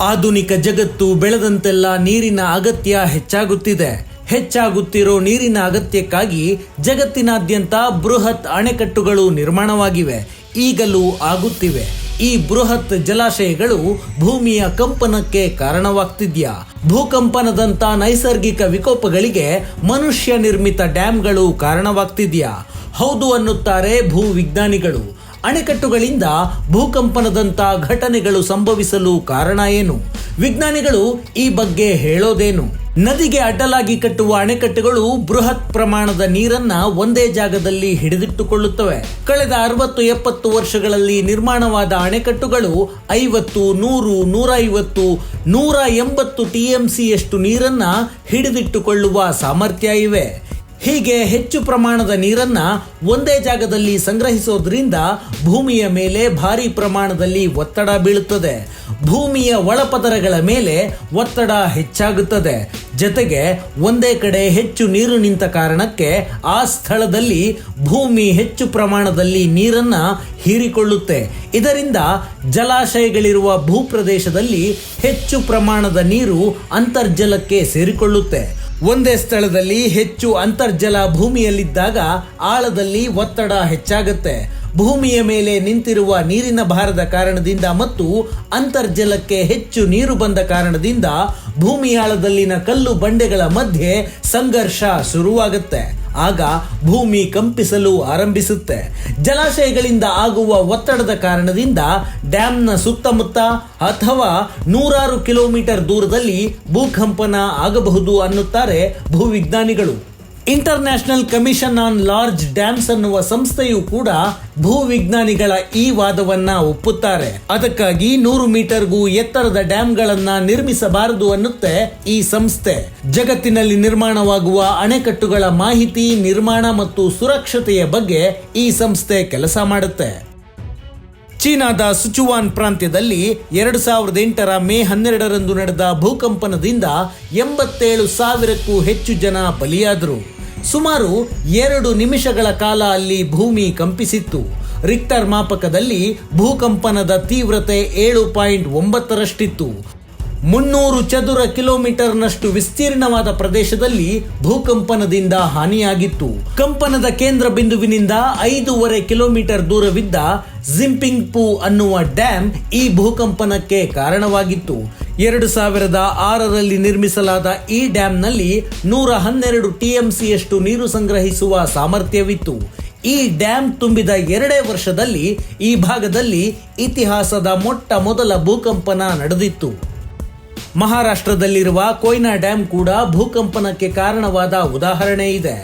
ಆಧುನಿಕ ಜಗತ್ತು ಬೆಳೆದಂತೆಲ್ಲ ನೀರಿನ ಅಗತ್ಯ ಹೆಚ್ಚಾಗುತ್ತಿದೆ. ಹೆಚ್ಚಾಗುತ್ತಿರೋ ನೀರಿನ ಅಗತ್ಯಕ್ಕಾಗಿ ಜಗತ್ತಿನಾದ್ಯಂತ ಬೃಹತ್ ಅಣೆಕಟ್ಟುಗಳು ನಿರ್ಮಾಣವಾಗಿವೆ. ಈಗಲೂ ಆಗುತ್ತಿವೆ. ಈ ಬೃಹತ್ ಜಲಾಶಯಗಳು ಭೂಮಿಯ ಕಂಪನಕ್ಕೆ ಕಾರಣವಾಗ್ತಿದ್ಯಾ? ಭೂಕಂಪನದಂತ ನೈಸರ್ಗಿಕ ವಿಕೋಪಗಳಿಗೆ ಮನುಷ್ಯ ನಿರ್ಮಿತ ಡ್ಯಾಂಗಳು ಕಾರಣವಾಗ್ತಿದ್ಯಾ? ಹೌದು ಅನ್ನುತ್ತಾರೆ ಭೂ ವಿಜ್ಞಾನಿಗಳು ಅಣೆಕಟ್ಟುಗಳಿಂದ ಭೂಕಂಪನದಂತ ಘಟನೆಗಳು ಸಂಭವಿಸಲು ಕಾರಣ ಏನು? ವಿಜ್ಞಾನಿಗಳು ಈ ಬಗ್ಗೆ ಹೇಳೋದೇನು? ನದಿಗೆ ಅಡ್ಡಲಾಗಿ ಕಟ್ಟುವ ಅಣೆಕಟ್ಟುಗಳು ಬೃಹತ್ ಪ್ರಮಾಣದ ನೀರನ್ನ ಒಂದೇ ಜಾಗದಲ್ಲಿ ಹಿಡಿದಿಟ್ಟುಕೊಳ್ಳುತ್ತವೆ. ಕಳೆದ ಅರವತ್ತು ಎಪ್ಪತ್ತು ವರ್ಷಗಳಲ್ಲಿ ನಿರ್ಮಾಣವಾದ ಅಣೆಕಟ್ಟುಗಳು ಐವತ್ತು, ನೂರು ನೂರ ಐವತ್ತು ನೂರ ಎಂಬತ್ತು ಟಿಎಂಸಿಯಷ್ಟು ನೀರನ್ನ ಹಿಡಿದಿಟ್ಟುಕೊಳ್ಳುವ ಸಾಮರ್ಥ್ಯ ಇವೆ. ಹೀಗೆ ಹೆಚ್ಚು ಪ್ರಮಾಣದ ನೀರನ್ನ ಒಂದೇ ಜಾಗದಲ್ಲಿ ಸಂಗ್ರಹಿಸೋದ್ರಿಂದ ಭೂಮಿಯ ಮೇಲೆ ಭಾರಿ ಪ್ರಮಾಣದಲ್ಲಿ ಒತ್ತಡ ಬೀಳುತ್ತದೆ. ಭೂಮಿಯ ಒಳಪದರಗಳ ಮೇಲೆ ಒತ್ತಡ ಹೆಚ್ಚಾಗುತ್ತದೆ. ಜೊತೆಗೆ ಒಂದೇ ಕಡೆ ಹೆಚ್ಚು ನೀರು ನಿಂತ ಕಾರಣಕ್ಕೆ ಆ ಸ್ಥಳದಲ್ಲಿ ಭೂಮಿ ಹೆಚ್ಚು ಪ್ರಮಾಣದಲ್ಲಿ ನೀರನ್ನ ಹೀರಿಕೊಳ್ಳುತ್ತೆ. ಇದರಿಂದ ಜಲಾಶಯಗಳಿರುವ ಭೂಪ್ರದೇಶದಲ್ಲಿ ಹೆಚ್ಚು ಪ್ರಮಾಣದ ನೀರು ಅಂತರ್ಜಲಕ್ಕೆ ಸೇರಿಕೊಳ್ಳುತ್ತೆ. ಒಂದೇ ಸ್ಥಳದಲ್ಲಿ ಹೆಚ್ಚು ಅಂತರ್ಜಲ ಭೂಮಿಯಲ್ಲಿದ್ದಾಗ ಆಳದಲ್ಲಿ ಒತ್ತಡ ಹೆಚ್ಚಾಗುತ್ತೆ. ಭೂಮಿಯ ಮೇಲೆ ನಿಂತಿರುವ ನೀರಿನ ಭಾರದ ಕಾರಣದಿಂದ ಮತ್ತು ಅಂತರ್ಜಲಕ್ಕೆ ಹೆಚ್ಚು ನೀರು ಬಂದ ಕಾರಣದಿಂದ ಭೂಮಿಯಾಳದಲ್ಲಿನ ಕಲ್ಲು ಬಂಡೆಗಳ ಮಧ್ಯೆ ಸಂಘರ್ಷ ಶುರುವಾಗುತ್ತೆ. ಆಗ ಭೂಮಿ ಕಂಪಿಸಲು ಆರಂಭಿಸುತ್ತೆ. ಜಲಾಶಯಗಳಿಂದ ಆಗುವ ಒತ್ತಡದ ಕಾರಣದಿಂದ ಡ್ಯಾಮ್ನ ಸುತ್ತಮುತ್ತ ಅಥವಾ ನೂರಾರು ಕಿಲೋಮೀಟರ್ ದೂರದಲ್ಲಿ ಭೂಕಂಪನ ಆಗಬಹುದು ಅನ್ನುತ್ತಾರೆ ಭೂವಿಜ್ಞಾನಿಗಳು. International commission on large dams ಅನ್ನುವ ಸಂಸ್ಥೆಯು ಕೂಡ ಭೂವಿಜ್ಞಾನಿಗಳ ಈ ವಾದವನ್ನ ಒಪ್ಪುತ್ತಾರೆ. ಅದಕ್ಕಾಗಿ ನೂರು ಮೀಟರ್ಗೂ ಎತ್ತರದ ಡ್ಯಾಂಗಳನ್ನ ನಿರ್ಮಿಸಬಾರದು ಅನ್ನುತ್ತೆ ಈ ಸಂಸ್ಥೆ. ಜಗತ್ತಿನಲ್ಲಿ ನಿರ್ಮಾಣವಾಗುವ ಅಣೆಕಟ್ಟುಗಳ ಮಾಹಿತಿ, ನಿರ್ಮಾಣ ಮತ್ತು ಸುರಕ್ಷತೆಯ ಬಗ್ಗೆ ಈ ಸಂಸ್ಥೆ ಕೆಲಸ ಮಾಡುತ್ತೆ. ಚೀನಾದ ಸುಚುವಾನ್ ಪ್ರಾಂತ್ಯದಲ್ಲಿ ಎರಡು ಸಾವಿರದ ಎಂಟರ ಮೇ ಹನ್ನೆರಡರಂದು ನಡೆದ ಭೂಕಂಪನದಿಂದ ಎಂಬತ್ತೇಳು ಸಾವಿರಕ್ಕೂ ಹೆಚ್ಚು ಜನ ಬಲಿಯಾದರು. ಸುಮಾರು ಎರಡು ನಿಮಿಷಗಳ ಕಾಲ ಅಲ್ಲಿ ಭೂಮಿ ಕಂಪಿಸಿತ್ತು. ರಿಕ್ಟರ್ ಮಾಪಕದಲ್ಲಿ ಭೂಕಂಪನದ ತೀವ್ರತೆ ಏಳು ಪಾಯಿಂಟ್ ಒಂಬತ್ತರಷ್ಟಿತ್ತು. ಮುನ್ನೂರು ಚದುರ ಕಿಲೋಮೀಟರ್ನಷ್ಟು ವಿಸ್ತೀರ್ಣವಾದ ಪ್ರದೇಶದಲ್ಲಿ ಭೂಕಂಪನದಿಂದ ಹಾನಿಯಾಗಿತ್ತು. ಕಂಪನದ ಕೇಂದ್ರ ಬಿಂದುವಿನಿಂದ ಐದೂವರೆ ಕಿಲೋಮೀಟರ್ ದೂರವಿದ್ದ ಜಿಂಪಿಂಗ್ ಪೂ ಅನ್ನುವ ಡ್ಯಾಂ ಈ ಭೂಕಂಪನಕ್ಕೆ ಕಾರಣವಾಗಿತ್ತು. ಎರಡು ಸಾವಿರದ ಆರರಲ್ಲಿ ನಿರ್ಮಿಸಲಾದ ಈ ಡ್ಯಾಂನಲ್ಲಿ ನೂರ ಹನ್ನೆರಡು ಟಿಎಂಸಿಯಷ್ಟು ನೀರು ಸಂಗ್ರಹಿಸುವ ಸಾಮರ್ಥ್ಯವಿತ್ತು. ಈ ಡ್ಯಾಂ ತುಂಬಿದ ಎರಡೇ ವರ್ಷದಲ್ಲಿ ಈ ಭಾಗದಲ್ಲಿ ಇತಿಹಾಸದ ಮೊಟ್ಟ ಮೊದಲ ಭೂಕಂಪನ ನಡೆದಿತ್ತು. ಮಹಾರಾಷ್ಟ್ರದಲ್ಲಿರುವ ಕೊಯ್ನಾ ಡ್ಯಾಂ ಕೂಡ ಭೂಕಂಪನಕ್ಕೆ ಕಾರಣವಾದ ಉದಾಹರಣೆ ಇದೆ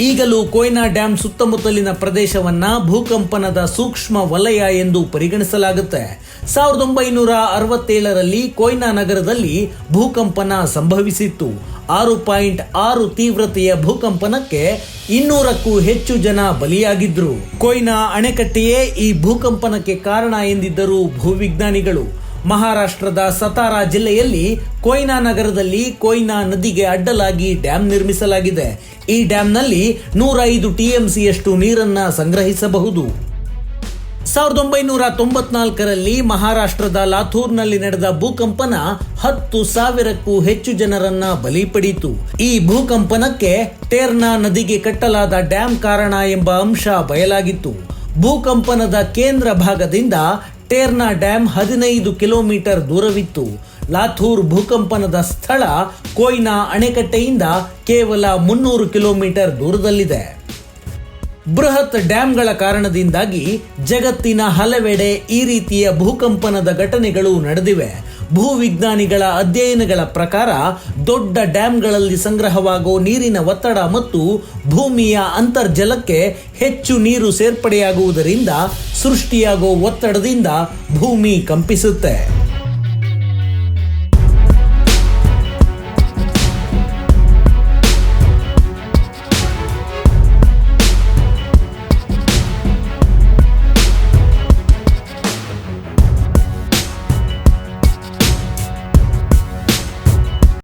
ಈಗಲೂ ಕೊಯ್ನಾ ಡ್ಯಾಂ ಸುತ್ತಮುತ್ತಲಿನ ಪ್ರದೇಶವನ್ನ ಭೂಕಂಪನದ ಸೂಕ್ಷ್ಮ ವಲಯ ಎಂದು ಪರಿಗಣಿಸಲಾಗುತ್ತೆ. ಸಾವಿರದ ಒಂಬೈನೂರ ಅರವತ್ತೇಳರಲ್ಲಿ ಕೊಯ್ನಾ ನಗರದಲ್ಲಿ ಭೂಕಂಪನ ಸಂಭವಿಸಿತ್ತು. ಆರು ಪಾಯಿಂಟ್ ಆರು ತೀವ್ರತೆಯ ಭೂಕಂಪನಕ್ಕೆ ಇನ್ನೂರಕ್ಕೂ ಹೆಚ್ಚು ಜನ ಬಲಿಯಾಗಿದ್ರು. ಕೊಯ್ನಾ ಅಣೆಕಟ್ಟೆಯೇ ಈ ಭೂಕಂಪನಕ್ಕೆ ಕಾರಣ ಎಂದಿದ್ದರು ಭೂವಿಜ್ಞಾನಿಗಳು. ಮಹಾರಾಷ್ಟ್ರದ ಸತಾರಾ ಜಿಲ್ಲೆಯಲ್ಲಿ ಕೊಯ್ನಾ ನಗರದಲ್ಲಿ ಕೊಯ್ನಾ ನದಿಗೆ ಅಡ್ಡಲಾಗಿ ಡ್ಯಾಂ ನಿರ್ಮಿಸಲಾಗಿದೆ. ಈ ಡ್ಯಾಂನಲ್ಲಿ ನೂರ ಐದು ಟಿಎಂಸಿಯಷ್ಟು ನೀರನ್ನ ಸಂಗ್ರಹಿಸಬಹುದು. ಸಾವಿರದ ಒಂಬೈನೂರ ತೊಂಬತ್ನಾಲ್ಕರಲ್ಲಿ ಮಹಾರಾಷ್ಟ್ರದ ಲಾಥೂರ್ನಲ್ಲಿ ನಡೆದ ಭೂಕಂಪನ ಹತ್ತು ಸಾವಿರಕ್ಕೂ ಹೆಚ್ಚು ಜನರನ್ನ ಬಲಿ ಪಡೆಯಿತು ಈ ಭೂಕಂಪನಕ್ಕೆ ಟೇರ್ನಾ ನದಿಗೆ ಕಟ್ಟಲಾದ ಡ್ಯಾಂ ಕಾರಣ ಎಂಬ ಅಂಶ ಬಯಲಾಗಿತ್ತು. ಭೂಕಂಪನದ ಕೇಂದ್ರ ಭಾಗದಿಂದ ಟೇರ್ನಾ ಡ್ಯಾಮ್ ಹದಿನೈದು ಕಿಲೋಮೀಟರ್ ದೂರವಿತ್ತು. ಲಾಥೂರ್ ಭೂಕಂಪನದ ಸ್ಥಳ ಕೊಯ್ನಾ ಅಣೆಕಟ್ಟೆಯಿಂದ ಕೇವಲ ಮುನ್ನೂರು ಕಿಲೋಮೀಟರ್ ದೂರದಲ್ಲಿದೆ. ಬೃಹತ್ ಡ್ಯಾಂಗಳ ಕಾರಣದಿಂದಾಗಿ ಜಗತ್ತಿನ ಹಲವೆಡೆ ಈ ರೀತಿಯ ಭೂಕಂಪನದ ಘಟನೆಗಳು ನಡೆದಿವೆ. ಭೂವಿಜ್ಞಾನಿಗಳ ಅಧ್ಯಯನಗಳ ಪ್ರಕಾರ ದೊಡ್ಡ ಡ್ಯಾಂಗಳಲ್ಲಿ ಸಂಗ್ರಹವಾಗೋ ನೀರಿನ ಒತ್ತಡ ಮತ್ತು ಭೂಮಿಯ ಅಂತರ್ಜಲಕ್ಕೆ ಹೆಚ್ಚು ನೀರು ಸೇರ್ಪಡೆಯಾಗುವುದರಿಂದ ಸೃಷ್ಟಿಯಾಗೋ ಒತ್ತಡದಿಂದ ಭೂಮಿ ಕಂಪಿಸುತ್ತೆ.